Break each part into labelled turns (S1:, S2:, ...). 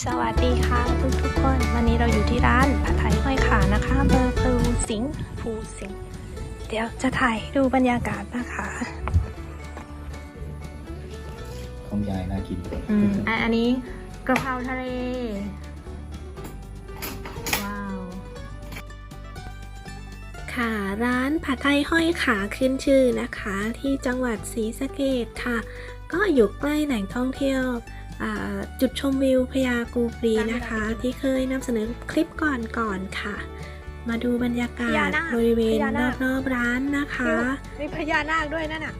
S1: สวัสดีค่ะทุกทุกๆคน วันนี้เราอยู่ที่ร้านผัดไทยห้อยขานะคะเบอร์ภูสิงห์ภูสิงห์เดี๋ยวจะถ่ายดูบรรยากาศนะคะ
S2: ของยายน่ากิน
S1: อืมอันอันนี้กระเพราทะเล ว้าว ค่ะร้านผัดไทยห้อยขาขึ้นชื่อนะคะ ที่จังหวัดศรีสะเกษค่ะ ก็อยู่ใกล้แหล่งท่องเที่ยวอ่า จุดชมวิวพญากูปรีนะคะ ที่เคยนำเสนอคลิปก่อนๆค่ะ มาดูบรรยากา
S3: พญา
S1: ศ
S3: นาค
S1: บริเวณ
S3: พญานาค
S1: รอบๆร้านนะคะ
S3: มีพญานาคด้วยนั่นน่ะ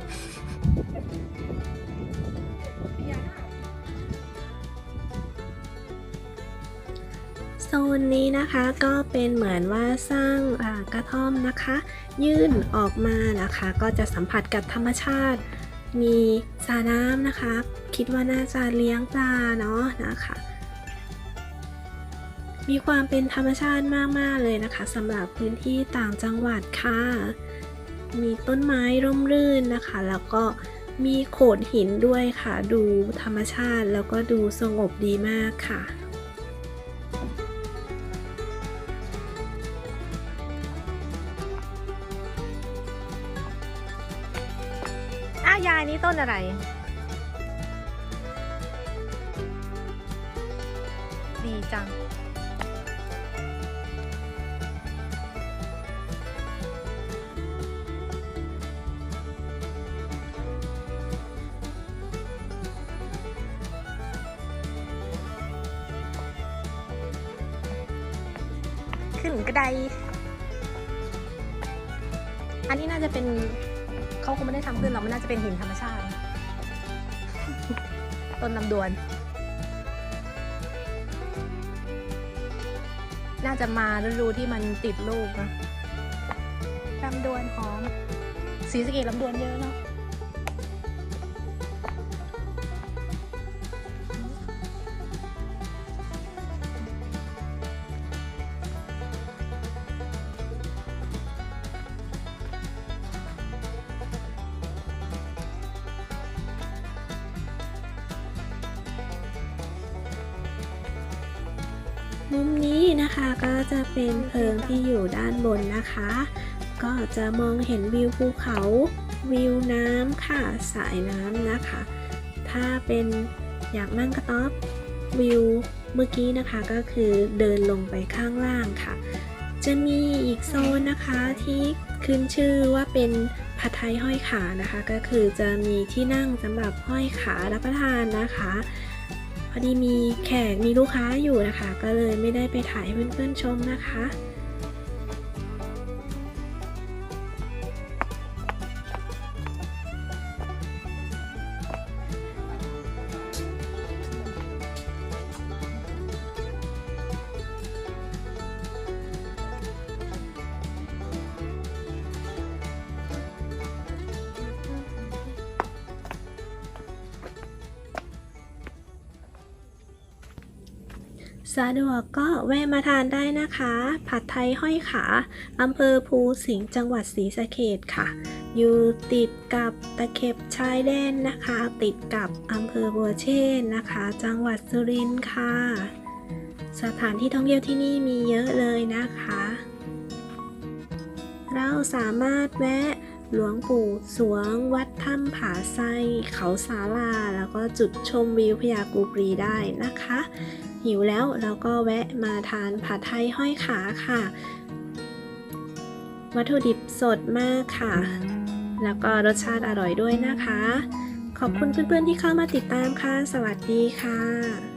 S1: โซนนี้นะคะก็เป็นเหมือนว่าสร้างอ่ากระท่อมนะคะ ยื่นออกมานะคะ ก็จะสัมผัสกับธรรมชาติ มีสระน้ำนะคะ คิดว่าน่าจะเลี้ยงปลาเนาะนะคะ มีความเป็นธรรมชาติมาก ๆ เลยนะคะสำหรับพื้นที่ต่างจังหวัดค่ะ มีต้นไม้ร่มรื่นนะคะ แล้วก็มีโขดหินด้วยค่ะ ดูธรรมชาติแล้วก็ดูสงบดีมากค่ะา
S3: ยายนี่ต้นอะไร ดีจัง
S1: ขึ้นกระไดอันนี้น่าจะเป็น เขาคงไม่ได้ทำขึ้นหรอกมันน่าจะเป็นหินธรรมชาติ ต้นลำดวน น่าจะมาฤดูที่มันติดลูกนะลำดวนหอมสีสะเกตลำดวนเยอะเนาะ มุมนี้นะคะก็จะเป็นเพิงที่อยู่ด้านบนนะคะ ก็จะมองเห็นวิวภูเขาวิวน้ำค่ะสายน้ำนะคะ ถ้าเป็นอยากนั่งกระต๊อบวิวเมื่อกี้นะคะก็คือเดินลงไปข้างล่างค่ะ จะมีอีกโซนนะคะที่ขึ้นชื่อว่าเป็นผัดไทยห้อยขานะคะ ก็คือจะมีที่นั่งสำหรับห้อยขารับประทานนะคะ พอดีมีแขกมีลูกค้าอยู่นะคะ ก็เลยไม่ได้ไปถ่ายให้เพื่อนๆชมนะคะ สะดวกก็แวะมาทานได้นะคะ ผัดไทยห้อยขาอำเภอภูสิงห์จังหวัดศรีสะเกษค่ะ อยู่ติดกับตะเข็บชายแดนนะคะ ติดกับอำเภอบัวเชษฐ์นะคะ จังหวัดสุรินทร์ค่ะ สถานที่ท่องเที่ยวที่นี่มีเยอะเลยนะคะ เราสามารถแวะ หลวงปู่สวง วัดถ้ำผาไซเขาสาลา แล้วก็จุดชมวิวพญากูปรีได้นะคะ หิวแล้วเราก็แวะมาทานผัดไทยห้อยขาค่ะ วัตถุดิบสดมากค่ะ แล้วก็รสชาติอร่อยด้วยนะคะ ขอบคุณเพื่อนๆที่เข้ามาติดตามค่ะ สวัสดีค่ะ